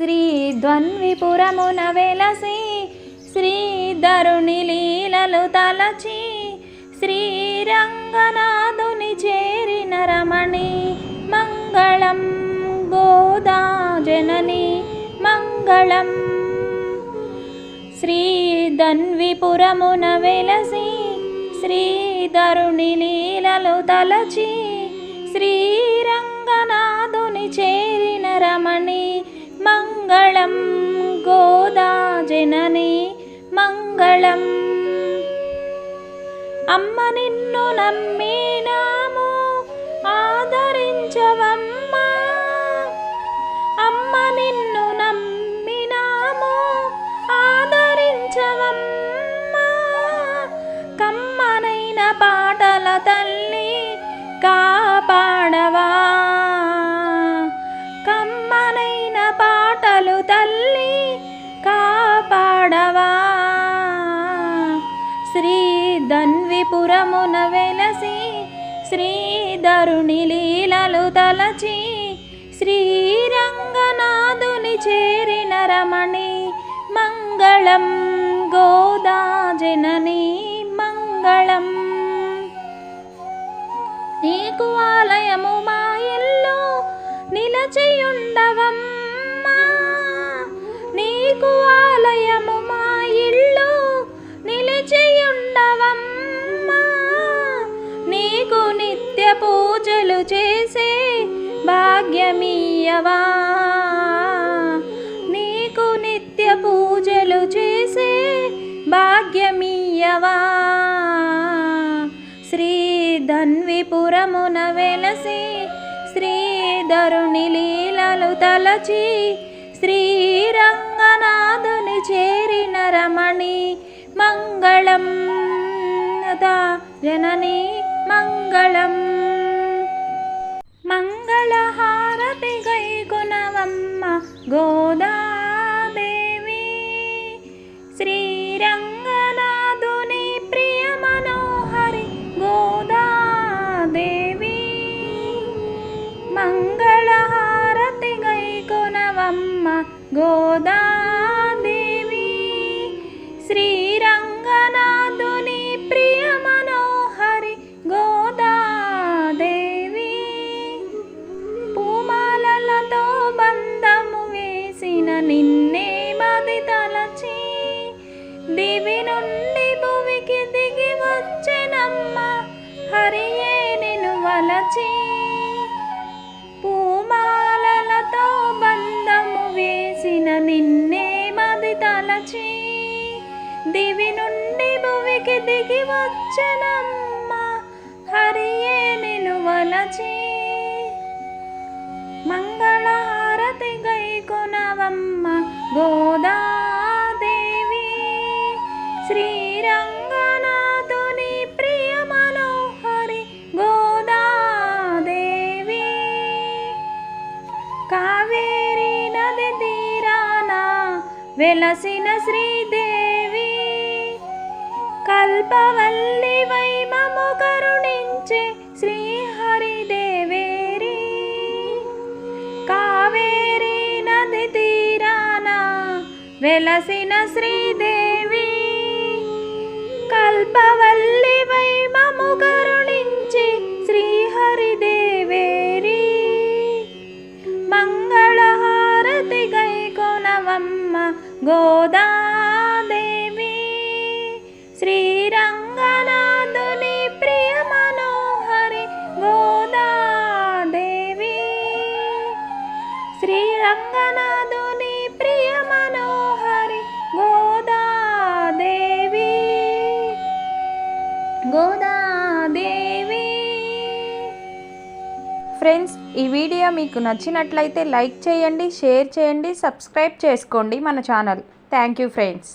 శ్రీ ద్వన్విపురమున వెలసి శ్రీధరుని లీలలు తలచి శ్రీరంగనాథుని చేరిన రమణి మంగళం గోదా జనని మంగళం. శ్రీధన్విపురమున వెలసి శ్రీధరుని లీలలు తలచి मङ्गलं गोदाजनने मङ्गलम् अम्म निन्नु मीणा ధన్విపురమున వెలసి శ్రీధరుని లీలలు తలచి శ్రీరంగనాథుని చేరిన రమణి మంగళం గోదా జనని మంగళం. నీకు ఆలయము మా ఇల్లు నిలచియుండవమ్మా. నీకు ఆలయము భాగ్యమీయవా? నీకు నిత్య పూజలు చేసే భాగ్యమీయవా? శ్రీ ధన్విపురమున వెలసి శ్రీధరుని లీలలు తలచి శ్రీరంగనాథుని చేరిన రమణి మంగళం దా జనని మంగళం. गोदादेवी। श्रीरङ्गनादुनिप्रियमनोहरि गोदादेवी। मङ्गलहारति गैकुनवम्म गोदादेवी। श्री నిన్నే మది తలచి దివి నుండి భూమికి దిగి వచ్చెనమ్మ హరియే నిన్ను వలచి. పూమాలలతో బంధము వేసిన నిన్నే మది తలచి దివి నుండి భూమికి దిగి వచ్చనమ్మ. వెలసిన శ్రీదేవి కల్పవల్లి వైమము కరుణించే శ్రీహరిదేవేరి. కావేరి నది తీరాన వెలసిన శ్రీదేవి కల్పవల్లి 五段。ఫ్రెండ్స్ ఈ వీడియో మీకు నచ్చినట్లయితే లైక్ చేయండి షేర్ చేయండి సబ్స్క్రైబ్ చేసుకోండి మన ఛానల్. Thank you friends.